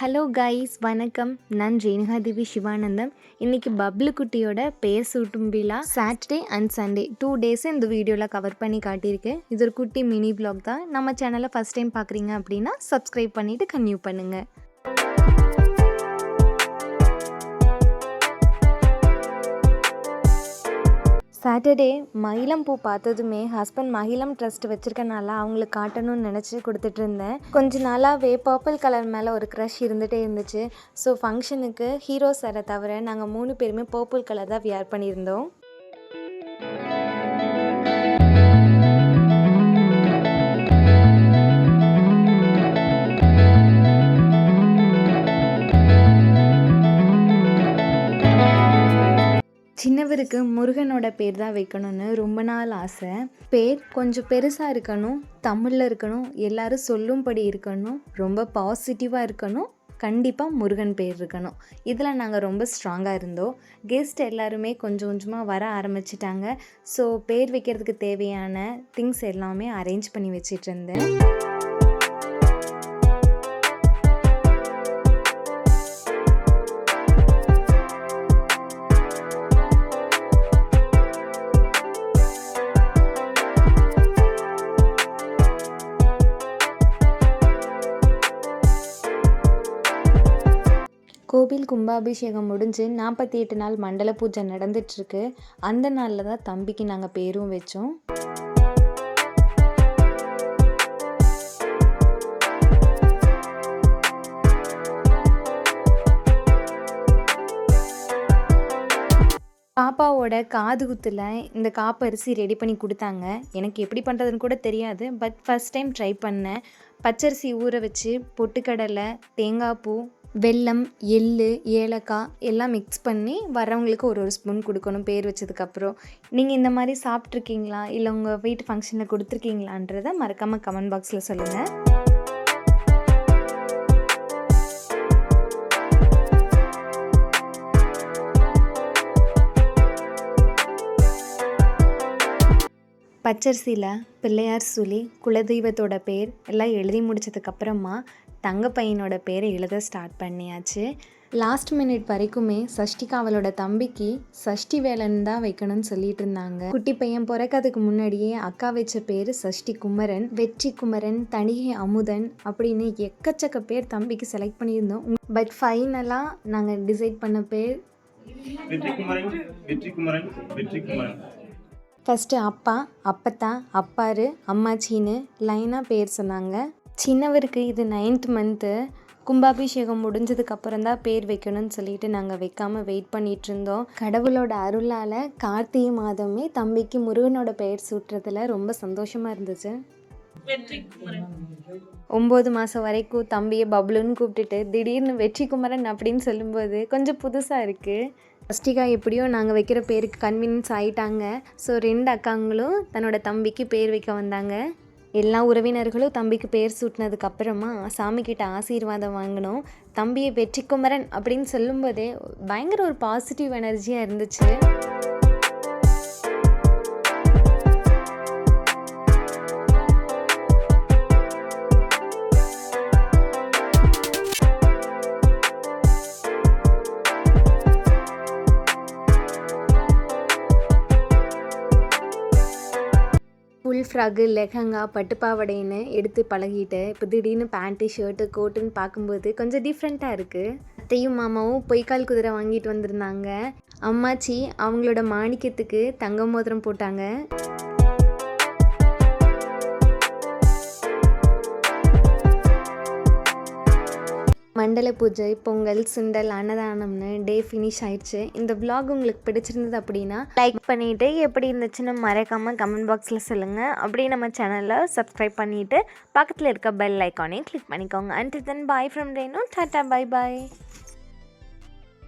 Hello guys வணக்கம். நான் ரேணுகா சிவானந்தம். இன்றைக்கி பப்ளு குட்டியோட பெயர் சூட்டும் விழா Saturday and Sunday two days இந்த வீடியோவில் கவர் பண்ணி காட்டியிருக்கேன் இது ஒரு குட்டி மினி பிளாக் தான். நம்ம சேனலை ஃபஸ்ட் டைம் பார்க்குறீங்க அப்படின்னா சப்ஸ்கிரைப் பண்ணிவிட்டு கன்யூ பண்ணுங்கள் சாட்டர்டே மயிலம் பூ பார்த்ததுமே ஹஸ்பண்ட் மகிழம் ட்ரஸ்ட் வச்சுருக்கனால அவங்களுக்கு காட்டணும்னு நினச்சி கொடுத்துட்டு இருந்தேன் கொஞ்ச நாளாகவே பர்பிள் கலர் மேலே ஒரு க்ரஷ் இருந்துகிட்டே இருந்துச்சு. ஸோ ஃபங்க்ஷனுக்கு ஹீரோ சாரை தவிர நாங்கள் மூணு பேருமே பர்பிள் கலர் தான் வியர் பண்ணியிருந்தோம். சின்னவருக்கு முருகனோட பேர் தான் வைக்கணும்னு ரொம்ப நாள் ஆசை. பேர் கொஞ்சம் பெருசாக இருக்கணும் தமிழில் இருக்கணும் எல்லாரும் சொல்லும்படி இருக்கணும் ரொம்ப பாசிட்டிவாக இருக்கணும் கண்டிப்பாக முருகன் பேர் இருக்கணும். இதில் நாங்கள் ரொம்ப ஸ்ட்ராங்காக இருந்தோம். கெஸ்ட் எல்லாருமே கொஞ்சம் கொஞ்சமாக வர ஆரம்பிச்சிட்டாங்க. ஸோ பேர் வைக்கிறதுக்கு தேவையான திங்ஸ் எல்லாமே அரேஞ்ச் பண்ணி வச்சிட்டு இருந்தேன். கோவில் கும்பாபிஷேகம் முடிஞ்சு நாற்பத்தி எட்டு நாள் மண்டல பூஜை நடந்துட்டுருக்கு அந்த நாளில் தான் தம்பிக்கு நாங்கள் பேரும் வச்சோம். பாப்பாவோட காது குத்தில் இந்த காப்பரிசி ரெடி பண்ணி கொடுத்தாங்க. எனக்கு எப்படி பண்ணுறதுன்னு கூட தெரியாது. பட் ஃபஸ்ட் டைம் ட்ரை பண்ணேன். பச்சரிசி ஊற வச்சு பொட்டுக்கடலை தேங்காய் பூ வெல்லம் எள்ளு ஏலக்காய் எல்லாம் மிக்ஸ் பண்ணி வரவங்களுக்கு ஒரு ஒரு ஸ்பூன் கொடுக்கணும் பேர் வச்சதுக்கப்புறம் நீங்கள் இந்த மாதிரி சாப்பிட்ருக்கீங்களா இல்லை உங்கள் வீட்டு ஃபங்க்ஷனில் கொடுத்துருக்கீங்களான்றதை மறக்காமல் கமெண்ட் பாக்ஸில் சொல்லுங்கள் பச்சரிசியில் பிள்ளையார் சுழி குலதெய்வத்தோட பேர் எல்லாம் எழுதி முடிச்சதுக்கப்புறமா தங்க பையனோட பேரை எழுத ஸ்டார்ட் பண்ணியாச்சு. லாஸ்ட் மினிட் வரைக்குமே சஷ்டிகாவலோட தம்பிக்கு சஷ்டி வேலன் தான் வைக்கணும்னு சொல்லிட்டு இருந்தாங்க. குட்டி பையன் பிறக்கிறதுக்கு முன்னாடியே அக்கா வச்ச பேர் சஷ்டி குமரன் வெற்றி குமரன் தணிகை அமுதன் அப்படின்னு எக்கச்சக்க பேர் தம்பிக்கு செலக்ட் பண்ணியிருந்தோம். பட் ஃபைனலாக நாங்கள் டிசைட் பண்ண பேர் வெற்றி குமரன் வெற்றி குமரன் வெற்றி குமரன். ஃபஸ்ட்டு அப்பா அப்பத்தா அப்பாரு அம்மாச்சின்னு லைனாக பேர் சொன்னாங்க. சின்னவருக்கு இது நைன்த் மந்த்து கும்பாபிஷேகம் முடிஞ்சதுக்கப்புறம் தான் பேர் வைக்கணும்னு சொல்லிட்டு நாங்கள் வைக்காமல் வெயிட் பண்ணிகிட்டு இருந்தோம். கடவுளோட அருளால் கார்த்திகை மாதமே தம்பிக்கு முருகனோட பெயர் சூட்டுறதுல ரொம்ப சந்தோஷமாக இருந்துச்சு. ஒம்பது மாதம் வரைக்கும் தம்பியை பப்ளுன்னு கூப்பிட்டுட்டு திடீர்னு வெற்றி குமரன் அப்படின்னு சொல்லும்போது கொஞ்சம் புதுசாக இருக்குது ஃபஸ்டிகா எப்படியோ நாங்கள் வைக்கிற பேருக்கு கன்வீனியன்ஸ் ஆகிட்டாங்க ஸோ ரெண்டு அக்காங்களும் தன்னோட தம்பிக்கு பேர் வைக்க வந்தாங்க. எல்லா உறவினர்களும் தம்பிக்கு பேர் சூட்டினதுக்கப்புறமா சாமிக்கிட்ட ஆசீர்வாதம் வாங்கினோம். தம்பியை வெற்றி குமரன் அப்படின்னு சொல்லும்போதே பயங்கர ஒரு பாசிட்டிவ் எனர்ஜியாக இருந்துச்சு. ஃபுல் ஃப்ராகு லெஹங்கா பட்டுப்பாவடைன்னு எடுத்து பழகிட்டேன் இப்போ திடீர்னு பேண்ட்டு ஷர்ட்டு கோட்டுன்னு பார்க்கும்போது கொஞ்சம் டிஃப்ரெண்ட்டாக இருக்குது அத்தையும் மாமாவும் பொய்க்கால் குதிரை வாங்கிட்டு வந்திருந்தாங்க. அம்மாச்சி அவங்களோட மாணிக்கத்துக்கு தங்க மோதிரம் போட்டாங்க. மண்டல பூஜை பொங்கல் சுண்டல் அன்னதானம்னு டே ஃபினிஷ் ஆயிடுச்சு. இந்த பிளாக் உங்களுக்கு பிடிச்சிருந்தது அப்படின்னா லைக் பண்ணிவிட்டு எப்படி இருந்துச்சுன்னு மறக்காமல் கமெண்ட் பாக்ஸில் சொல்லுங்கள் அப்படியே நம்ம சேனலை சப்ஸ்கிரைப் பண்ணிவிட்டு பக்கத்தில் இருக்க பெல் ஐக்கானையும் கிளிக் பண்ணிக்கோங்க. And then bye from Renu tata bye bye